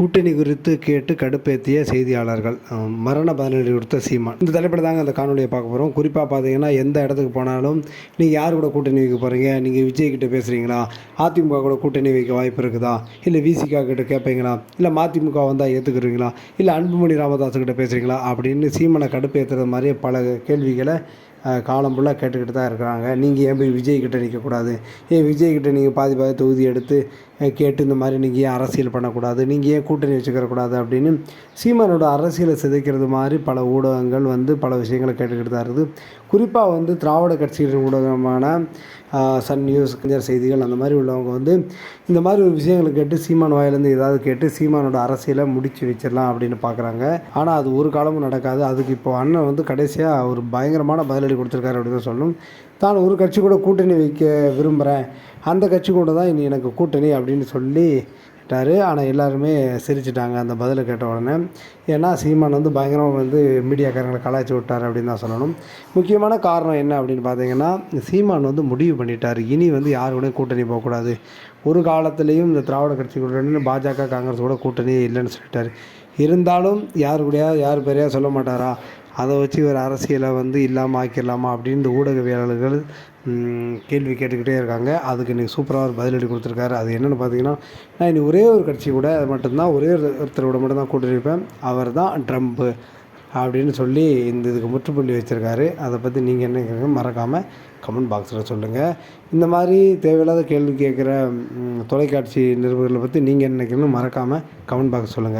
கூட்டணி குறித்து கேட்டு கடுப்பேற்றிய செய்தியாளர்கள். மரண பதிலடி கொடுத்த சீமான். இந்த தலைப்பில் தாங்க அந்த காணொலியை பார்க்க போகிறோம் குறிப்பாக பார்த்தீங்கன்னா எந்த இடத்துக்கு போனாலும் நீங்கள் யார் கூட கூட்டணி வைக்க போகிறீங்க நீங்கள் விஜய் கிட்ட பேசுகிறீங்களா அதிமுக கூட கூட்டணி வைக்க வாய்ப்பு இருக்குதா? இல்லை விசிகா கிட்ட கேட்பீங்களா இல்லை மதிமுக வந்தால் ஏற்றுக்குறீங்களா இல்லை அன்புமணி ராமதாஸ் கிட்ட பேசுகிறீங்களா அப்படின்னு சீமானை கடுப்பேற்றுறது மாதிரியே பல கேள்விகளை காலம் ஃபுல்லாக கேட்டுக்கிட்டு தான் இருக்கிறாங்க. நீங்கள் ஏன் போய் விஜய் கிட்டே நிற்கக்கூடாது ஏன் விஜய் கிட்டே நீங்கள் பாதி பாதி தொகுதி எடுத்து கேட்டு இந்த மாதிரி நீங்கள் ஏன் அரசியல் பண்ணக்கூடாது? நீங்கள் ஏன் கூட்டணி வச்சுக்கிறக்கூடாது அப்படின்னு சீமானோட அரசியலை சிதைக்கிறது மாதிரி பல ஊடகங்கள் வந்து பல விஷயங்களை கேட்டுக்கிட்டு தான் இருக்குது. குறிப்பாக வந்து திராவிட கட்சிகளின் ஊடகமான சன் நியூஸ் கஞ்சர் செய்திகள் அந்த மாதிரி உள்ளவங்க வந்து இந்த மாதிரி ஒரு விஷயங்களை கேட்டு சீமான் வாயிலேருந்து ஏதாவது கேட்டு சீமானோட அரசியலை முடிச்சு வச்சிடலாம் அப்படின்னு பார்க்குறாங்க ஆனால் அது ஒரு காலமும் நடக்காது. அதுக்கு இப்போ அண்ணன் வந்து கடைசியாக ஒரு பயங்கரமான பதிலடி கொடுத்துருக்காரு அப்படின்னு சொல்லணும். தான் ஒரு கட்சி கூட கூட்டணி வைக்க விரும்புகிறேன். அந்த கட்சி கூட தான் இனி எனக்கு கூட்டணி அப்படின்னு சொல்லி விட்டார். ஆனால் எல்லாருமே சிரிச்சிட்டாங்க அந்த பதிலை கேட்ட உடனே. ஏன்னா சீமான் வந்து பயங்கரமாக வந்து மீடியாக்காரங்களை கலாய்ச்சி விட்டார் அப்படின்னு தான் சொல்லணும். முக்கியமான காரணம் என்ன அப்படின்னு பார்த்தீங்கன்னா சீமான் வந்து முடிவு பண்ணிட்டார். இனி வந்து யார் கூட கூட்டணி போகக்கூடாது. ஒரு காலத்துலேயும் இந்த திராவிட கட்சிகளுடன் பாஜக காங்கிரஸ் கூட கூட்டணி இல்லைன்னு சொல்லிட்டார். இருந்தாலும் யார் கூடயா யார் பேரையா சொல்ல மாட்டாரா? அதை வச்சு ஒரு அரசியலை வந்து இல்லாமல் ஆக்கிடலாமா அப்படின்னு இந்த ஊடகவியலாளர்கள் கேள்வி கேட்டுக்கிட்டே இருக்காங்க. அதுக்கு இன்றைக்கி சூப்பராக ஒரு பதிலடி கொடுத்துருக்காரு. அது என்னென்னு பார்த்தீங்கன்னா நான் இனி ஒரே ஒரு கட்சி கூட அது மட்டும்தான் ஒரே ஒருத்தரோட மட்டும்தான் கூட்டணி அவர் தான் ட்ரம்ப்பு அப்படின்னு சொல்லி இந்த இதுக்கு முற்றுப்புள்ளி வச்சுருக்காரு. அதை பற்றி நீங்கள் என்ன கேட்குறீங்க மறக்காமல் கமெண்ட் பாக்ஸில் சொல்லுங்கள் இந்த மாதிரி தேவையில்லாத கேள்வி கேட்குற தொலைக்காட்சி நிருபர்களை பற்றி நீங்கள் என்ன நினைக்கிறீங்கன்னு மறக்காமல் கமெண்ட் பாக்ஸ் சொல்லுங்கள்